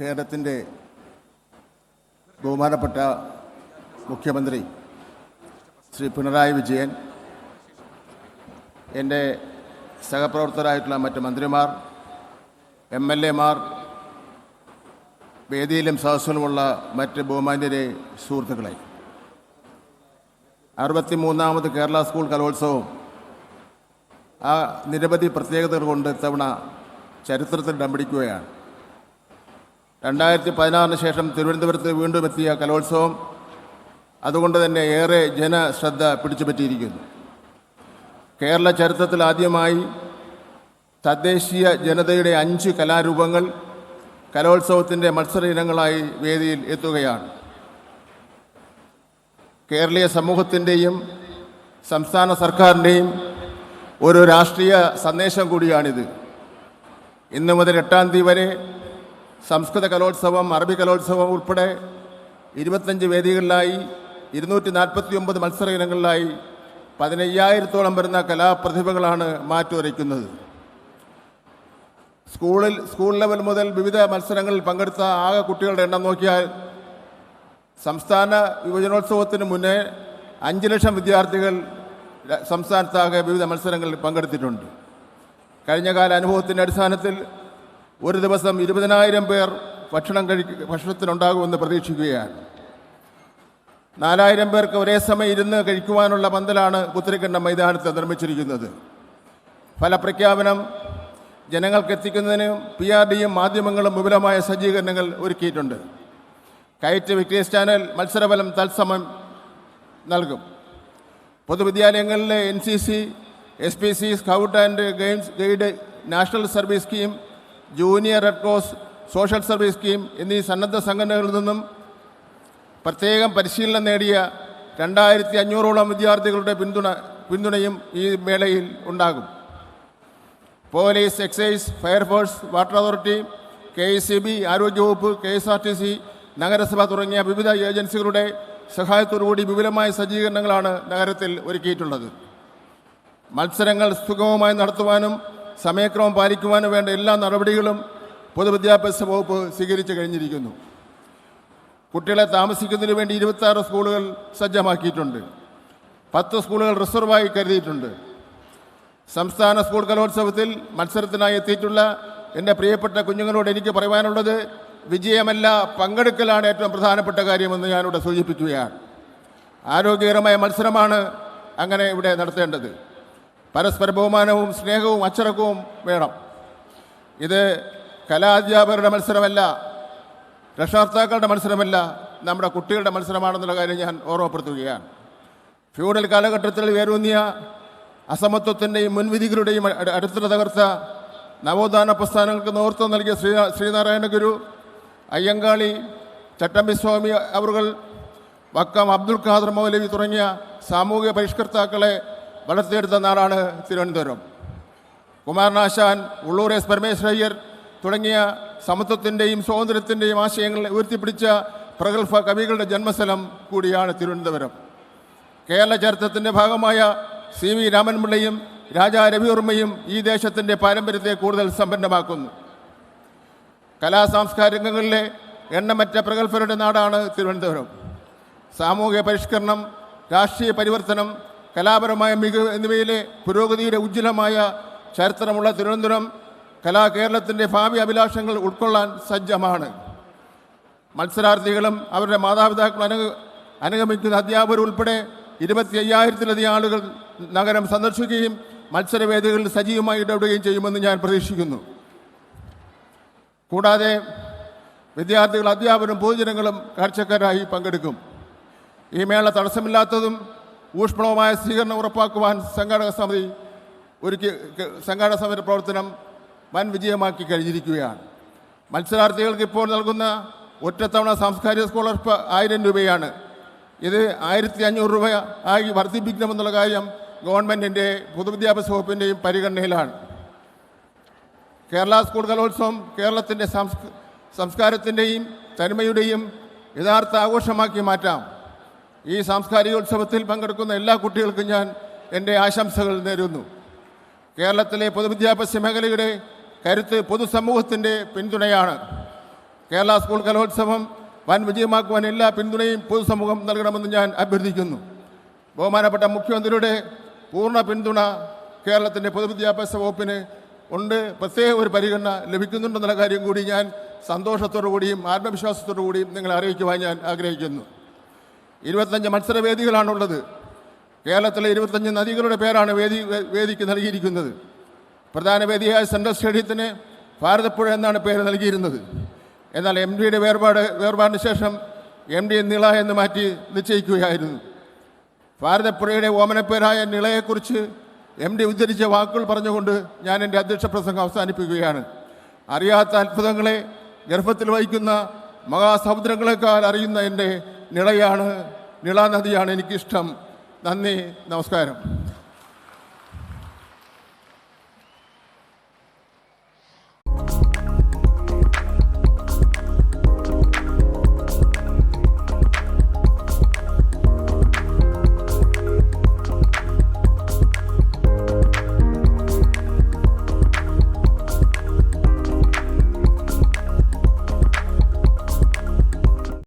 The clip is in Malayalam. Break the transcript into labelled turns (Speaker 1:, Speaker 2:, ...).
Speaker 1: കേരളത്തിന്റെ ബഹുമാനപ്പെട്ട മുഖ്യമന്ത്രി ശ്രീ പിണറായി വിജയൻ എന്റെ സഹപ്രവർത്തകരായിട്ടുള്ള മറ്റ് മന്ത്രിമാർ എം എൽ എമാർ വേദിയിലും സദസ്സിലുമുള്ള മറ്റ് ബഹുമാന്യരെ സുഹൃത്തുക്കളെ. അറുപത്തി മൂന്നാമത് കേരള സ്കൂൾ കലോത്സവം ആ നിരവധി പ്രത്യേകതകൾ കൊണ്ട് ഇത്തവണ ചരിത്രത്തിൽ ഇടം പിടിക്കുകയാണ് രണ്ടായിരത്തി പതിനാറിന് ശേഷം തിരുവനന്തപുരത്ത് വീണ്ടും എത്തിയ കലോത്സവം അതുകൊണ്ട് തന്നെ ഏറെ ജനശ്രദ്ധ പിടിച്ചുപറ്റിയിരിക്കുന്നു. കേരള ചരിത്രത്തിൽ ആദ്യമായി തദ്ദേശീയ ജനതയുടെ അഞ്ച് കലാരൂപങ്ങൾ കലോത്സവത്തിന്റെ മത്സര ഇനങ്ങളായി വേദിയിൽ എത്തുകയാണ്. കേരളീയ സമൂഹത്തിന്റെയും സംസ്ഥാന സർക്കാരിന്റെയും ഒരു രാഷ്ട്രീയ സന്ദേശം കൂടിയാണിത്. ഇന്ന് മുതൽ എട്ടാം തീയതി വരെ സംസ്കൃത കലോത്സവം അറബി കലോത്സവം ഉൾപ്പെടെ ഇരുപത്തഞ്ച് വേദികളിലായി ഇരുന്നൂറ്റി നാൽപ്പത്തി ഒമ്പത് മത്സര ഇനങ്ങളിലായി പതിനയ്യായിരത്തോളം വരുന്ന കലാപ്രതിഭകളാണ് മാറ്റുരയ്ക്കുന്നത്. സ്കൂളിൽ സ്കൂൾ ലെവൽ മുതൽ വിവിധ മത്സരങ്ങളിൽ പങ്കെടുത്ത ആകെ കുട്ടികളുടെ എണ്ണം നോക്കിയാൽ സംസ്ഥാന യുവജനോത്സവത്തിന് മുന്നേ അഞ്ച് ലക്ഷം വിദ്യാർത്ഥികൾ സംസ്ഥാനത്താകെ വിവിധ മത്സരങ്ങളിൽ പങ്കെടുത്തിട്ടുണ്ട്. കഴിഞ്ഞകാല അനുഭവത്തിന്റെ അടിസ്ഥാനത്തിൽ ഒരു ദിവസം ഇരുപതിനായിരം പേർ ഭക്ഷണം കഴിക്ക ഭക്ഷണത്തിനുണ്ടാകുമെന്ന് പ്രതീക്ഷിക്കുകയാണ്. നാലായിരം പേർക്ക് ഒരേ സമയം ഇരുന്ന് കഴിക്കുവാനുള്ള പന്തലാണ് പുത്തരിക്കണ്ടം മൈതാനത്ത് നിർമ്മിച്ചിരിക്കുന്നത്. ഫലപ്രഖ്യാപനം ജനങ്ങൾക്ക് എത്തിക്കുന്നതിന് പി ആർ ഡിയും മാധ്യമങ്ങളും വിപുലമായ സജ്ജീകരണങ്ങൾ ഒരുക്കിയിട്ടുണ്ട്. കയറ്റ് വിക്ടേഴ്സ് ചാനൽ മത്സരഫലം തത്സമയം നൽകും. പൊതുവിദ്യാലയങ്ങളിലെ N C C S P C scout and games guide national service scheme junior red cross social service scheme എന്നീ സന്നദ്ധ സംഘടനകളിൽ നിന്നും പ്രത്യേകം പരിശീലനം നേടിയ രണ്ടായിരത്തി അഞ്ഞൂറോളം വിദ്യാർത്ഥികളുടെ പിന്തുണ പിന്തുണയും ഈ മേളയിൽ ഉണ്ടാകും. Police excise fire force water authority K S E B ആരോഗ്യവകുപ്പ് K S R T C നഗരസഭ തുടങ്ങിയ വിവിധ ഏജൻസികളുടെ സഹായത്തോടുകൂടി വിപുലമായ സജ്ജീകരണങ്ങളാണ് നഗരത്തിൽ ഒരുക്കിയിട്ടുള്ളത്. മത്സരങ്ങൾ സുഗമമായി നടത്തുവാനും സമയക്രമം പാലിക്കുവാനും വേണ്ട എല്ലാ നടപടികളും പൊതുവിദ്യാഭ്യാസ വകുപ്പ് സ്വീകരിച്ചു കഴിഞ്ഞിരിക്കുന്നു. കുട്ടികളെ താമസിക്കുന്നതിന് വേണ്ടി ഇരുപത്താറ് സ്കൂളുകൾ സജ്ജമാക്കിയിട്ടുണ്ട്. പത്ത് സ്കൂളുകൾ റിസർവായി കരുതിയിട്ടുണ്ട്. സംസ്ഥാന സ്കൂൾ കലോത്സവത്തിൽ മത്സരത്തിനായി എത്തിയിട്ടുള്ള എന്റെ പ്രിയപ്പെട്ട കുഞ്ഞുങ്ങളോട് എനിക്ക് പറയുവാനുള്ളത് വിജയമല്ല പങ്കെടുക്കലാണ് ഏറ്റവും പ്രധാനപ്പെട്ട കാര്യമെന്ന് ഞാനിവിടെ സൂചിപ്പിക്കുകയാണ്. ആരോഗ്യകരമായ മത്സരമാണ് അങ്ങനെ ഇവിടെ നടത്തേണ്ടത്. പരസ്പര ബഹുമാനവും സ്നേഹവും അച്ചടക്കവും വേണം. ഇത് കലാധ്യാപകരുടെ മത്സരമല്ല രക്ഷകർത്താക്കളുടെ മത്സരമല്ല നമ്മുടെ കുട്ടികളുടെ മത്സരമാണെന്നുള്ള കാര്യം ഞാൻ ഓർമ്മപ്പെടുത്തുകയാണ്. ഫ്യൂഡൽ കാലഘട്ടത്തിൽ വേരൂന്നിയ അസമത്വത്തിന്റെയും മുൻവിധികളുടെയും അ- അടിത്തറ തകർത്ത നവോത്ഥാന പ്രസ്ഥാനങ്ങൾക്ക് നേതൃത്വം നൽകിയ ശ്രീ ശ്രീനാരായണ ഗുരു അയ്യങ്കാളി ചട്ടമ്പി സ്വാമി അവർ വക്കം അബ്ദുൽ ഖാദർ മൗലവി തുടങ്ങിയ സാമൂഹിക പരിഷ്കർത്താക്കളെ വളർത്തിയെടുത്ത നാടാണ് തിരുവനന്തപുരം. കുമാരനാശാൻ ഉള്ളൂർ എസ് പരമേശ്വരയ്യർ തുടങ്ങിയ സമത്വത്തിന്റെയും സ്വാതന്ത്ര്യത്തിന്റെയും ആശയങ്ങളെ ഉയർത്തിപ്പിടിച്ച പ്രഗത്ഭ കവികളുടെ ജന്മസ്ഥലം കൂടിയാണ് തിരുവനന്തപുരം. കേരള ചരിത്രത്തിന്റെ ഭാഗമായ സി വി രാമൻപിള്ളയും രാജാ രവിവർമ്മയും ഈ ദേശത്തിന്റെ പാരമ്പര്യത്തെ കൂടുതൽ സമ്പന്നമാക്കുന്നു. കലാ സാംസ്കാരികങ്ങളിലെ എണ്ണമറ്റ പ്രഗത്ഭരുടെ നാടാണ് തിരുവനന്തപുരം. സാമൂഹിക പരിഷ്കരണം രാഷ്ട്രീയ പരിവർത്തനം കലാപരമായ മികവ് എന്നിവയിലെ പുരോഗതിയുടെ ഉജ്ജ്വലമായ ചരിത്രമുള്ള തിരുവനന്തപുരം കലാ കേരളത്തിന്റെ ഭാവി അഭിലാഷങ്ങൾ ഉൾക്കൊള്ളാൻ സജ്ജമാണ്. മത്സരാർത്ഥികളും അവരുടെ മാതാപിതാക്കൾ അനു അനുഗമിക്കുന്ന അധ്യാപകർ ഉൾപ്പെടെ ഇരുപത്തി അയ്യായിരത്തിലധികം ആളുകൾ നഗരം സന്ദർശിക്കുകയും മത്സരവേദികളിൽ സജീവമായി ഇടപെടുകയും ചെയ്യുമെന്ന് ഞാൻ പ്രതീക്ഷിക്കുന്നു. കൂടാതെ വിദ്യാർത്ഥികൾ അധ്യാപകരും പൊതുജനങ്ങളും കാഴ്ചക്കാരായി പങ്കെടുക്കും. ഈ മേള തടസ്സമില്ലാത്തതും ഊഷ്മളവുമായ സ്വീകരണം ഉറപ്പാക്കുവാൻ സംഘാടക സമിതി ഒരുക്കി സംഘാടക സമിതി പ്രവർത്തനം വൻ വിജയമാക്കി കഴിഞ്ഞിരിക്കുകയാണ്. മത്സരാർത്ഥികൾക്ക് ഇപ്പോൾ നൽകുന്ന ഒറ്റത്തവണ സാംസ്കാരിക സ്കോളർഷിപ്പ് ആയിരം രൂപയാണ്. ഇത് ആയിരത്തി അഞ്ഞൂറ് രൂപ ആയി വർദ്ധിപ്പിക്കണമെന്നുള്ള കാര്യം ഗവൺമെന്റിന്റെ പൊതുവിദ്യാഭ്യാസ വകുപ്പിന്റെയും പരിഗണനയിലാണ്. കേരള സ്കൂൾ കലോത്സവം കേരളത്തിന്റെ സംസ്ക സംസ്കാരത്തിന്റെയും തനിമയുടെയും യഥാർത്ഥ ആഘോഷമാക്കി മാറ്റാം. ഈ സാംസ്കാരികോത്സവത്തിൽ പങ്കെടുക്കുന്ന എല്ലാ കുട്ടികൾക്കും ഞാൻ എന്റെ ആശംസകൾ നേരുന്നു. കേരളത്തിലെ പൊതുവിദ്യാഭ്യാസ മേഖലയുടെ കരുത്ത് പൊതുസമൂഹത്തിന്റെ പിന്തുണയാണ്. കേരള സ്കൂൾ കലോത്സവം വൻ വിജയമാക്കുവാൻ എല്ലാ പിന്തുണയും പൊതുസമൂഹം നൽകണമെന്ന് ഞാൻ അഭ്യർത്ഥിക്കുന്നു. ബഹുമാനപ്പെട്ട മുഖ്യമന്ത്രിയുടെ പൂർണ പിന്തുണ കേരളത്തിന്റെ പൊതുവിദ്യാഭ്യാസ വകുപ്പിന് ഉണ്ട്. പ്രത്യേക ഒരു പരിഗണന ലഭിക്കുന്നുണ്ടെന്നുള്ള കാര്യം കൂടി ഞാൻ സന്തോഷത്തോടു കൂടിയും ആത്മവിശ്വാസത്തോടു കൂടിയും നിങ്ങളെ അറിയിക്കുവാൻ ഞാൻ ആഗ്രഹിക്കുന്നു. ഇരുപത്തഞ്ച് മത്സരവേദികളാണുള്ളത്. കേരളത്തിലെ ഇരുപത്തഞ്ച് നദികളുടെ പേരാണ് വേദി വേദിക്ക് നൽകിയിരിക്കുന്നത്. പ്രധാന വേദിയായ സെൻട്രൽ സ്റ്റേഡിയത്തിന് ഭാരതപ്പുഴ എന്നാണ് പേര് നൽകിയിരുന്നത്. എന്നാൽ എം ഡിയുടെ വേർപാട് വേർപാടിന് ശേഷം എം ഡി നിള എന്ന് മാറ്റി നിശ്ചയിക്കുകയായിരുന്നു. ഭാരതപ്പുഴയുടെ ഓമനപ്പേരായ നിളയെക്കുറിച്ച് എം ഡി ഉദ്ധരിച്ച വാക്കുകൾ പറഞ്ഞുകൊണ്ട് ഞാൻ എന്റെ അധ്യക്ഷ പ്രസംഗം അവസാനിപ്പിക്കുകയാണ്. അറിയാത്ത അത്ഭുതങ്ങളെ ഗർഭത്തിൽ വഹിക്കുന്ന മഹാസമുദ്രങ്ങളെക്കാൾ അറിയുന്ന എന്റെ നിളയാണ്. നിള നദിയാണ് എനിക്കിഷ്ടം. നന്ദി നമസ്കാരം.